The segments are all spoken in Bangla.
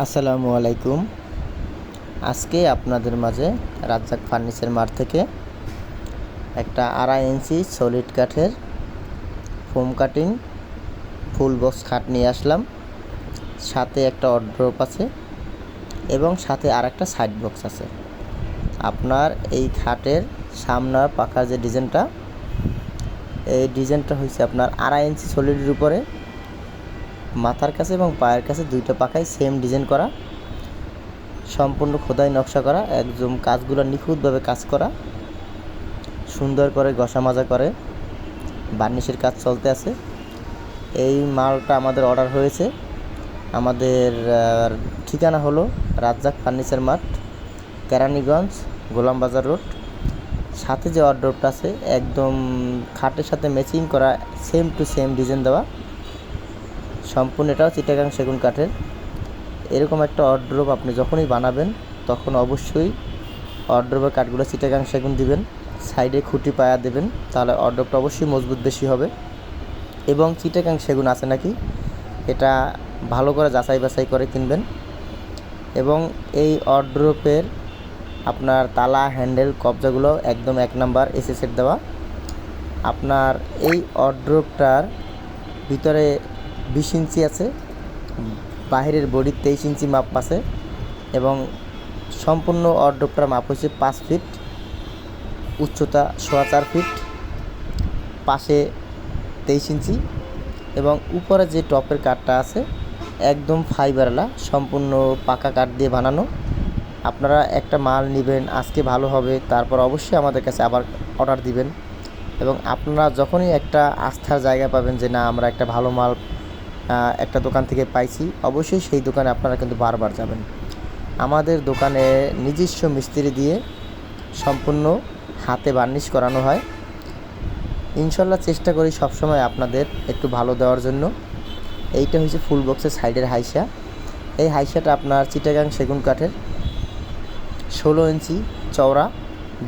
আসসালামু আলাইকুম। আজকে আপনাদের মাঝে রাজ্জাক ফার্নিচার মার্ট থেকে একটা আড়াই ইঞ্চি সলিড কাঠের ফোম কাটিং ফুল বক্স খাট নিয়ে আসলাম। সাথে একটা অড্রপ আছে এবং সাথে আর একটা সাইড বক্স আছে। আপনার এই খাটের সামনার পাখার যে ডিজাইনটা এই ডিজাইনটা হয়েছে আপনার আড়াই ইঞ্চি সলিডের উপরে। মাথার কাছে এবং পায়ের কাছে দুইটা পাখায় সেম ডিজাইন করা। সম্পূর্ণ খোদাই নকশা করা, একদম কাজগুলো নিখুঁতভাবে কাজ করা। সুন্দর করে ঘষা মাজা করে বার্নিশের কাজ চলতে আছে। এই মালটা আমাদের অর্ডার হয়েছে। আমাদের ঠিকানা হলো Razzak furniture mart, Keraniganj, Golambazar road. সাথে যে অর্ডারটা আছে, একদম খাটের সাথে ম্যাচিং করা সেম টু সেম ডিজাইন দেওয়া। সম্পূর্ণ এটাও চিটাগাং সেগুন কাঠের। এরকম একটা অর্ড্রপ আপনি যখনই বানাবেন, তখন অবশ্যই অর্ড্রোপের কাঠগুলো চিটাগাং সেগুন দিবেন। সাইডে খুঁটি পায়া দেবেন, তাহলে অর্ড্রপটা অবশ্যই মজবুত বেশি হবে। এবং চিটাগাং সেগুন আছে নাকি? এটা ভালো করে যাচাই বাছাই করে কিনবেন। এবং এই অর্ড্রোপের আপনার তালা হ্যান্ডেল কবজাগুলো একদম এক নাম্বার এসএসের দেওয়া। আপনার এই অর্ড্রোপটার ভিতরে বিশ ইঞ্চি আছে, বাহিরের বডির তেইশ ইঞ্চি মাপ আছে এবং সম্পূর্ণ অর্ডপটার মাপ হচ্ছে পাঁচ ফিট, উচ্চতা সোয়া চার ফিট, পাশে তেইশ ইঞ্চি এবং উপরে যে টপের কাঠটা আছে একদম ফাইবারওয়ালা সম্পূর্ণ পাকা কাঠ দিয়ে বানানো। আপনারা একটা মাল নেবেন, আজকে ভালো হবে, তারপর অবশ্যই আমাদের কাছে আবার অর্ডার দিবেন। এবং আপনারা যখনই একটা আস্থার জায়গা পাবেন যে না, আমরা একটা ভালো মাল একটা দোকান থেকে পাইছি। অবশ্যই সেই দোকানে আপনারা কিন্তু বারবার যাবেন। আমাদের দোকানে নিজস্ব মিস্ত্রি দিয়ে সম্পূর্ণ হাতে বার্নিশ করানো হয়। ইনশাল্লাহ চেষ্টা করি সবসময় আপনাদের একটু ভালো দেওয়ার জন্য। এইটা হচ্ছে ফুল বক্সের সাইডের হাইসা। এই হাইসাটা আপনার চিটাগাং সেগুন কাঠের ষোলো ইঞ্চি চওড়া,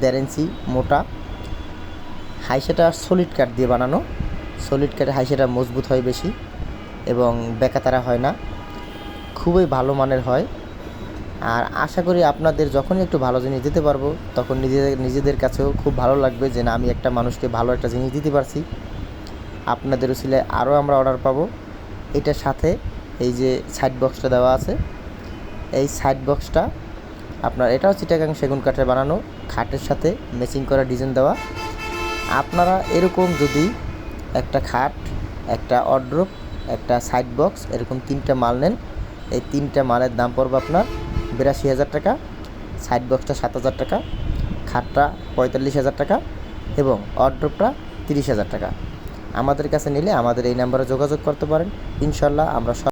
দেড় ইঞ্চি মোটা। হাইসাটা সলিড কাঠ দিয়ে বানানো। সলিড কাঠের হাইসাটা মজবুত হয় বেশি। এবং বেকাতারা হয় না। খুবই ভালো মানের হয়। আর আশা করি আপনাদের যখনই একটু ভালো জিনিস দিতে পারব, তখন নিজেদের নিজেদের কাছেও খুব ভালো লাগবে যে না, আমি একটা মানুষকে ভালো একটা জিনিস দিতে পারছি। আপনাদের উচিলে আরও আমরা অর্ডার পাবো। এটার সাথে এই যে সাইড বক্সটা দেওয়া আছে, এই সাইড বক্সটা আপনার এটাও চিটাগাং সেগুন কাঠের বানানো, খাটের সাথে ম্যাচিং করা ডিজাইন দেওয়া। আপনারা এরকম যদি একটা খাট, একটা অড্রপ একটা সাইড বক্স এরকম তিনটা মাল নেন। এই তিনটা মালের দাম পড়বে আপনার বিরাশি হাজার টাকা সাইড বক্সটা সাত হাজার টাকা, খাটটা পঁয়তাল্লিশ হাজার টাকা এবং অড্রপটা তিরিশ হাজার টাকা। আমাদের কাছে নিলে আমাদের এই নাম্বারে যোগাযোগ করতে পারেন। ইনশাল্লাহ আমরা সব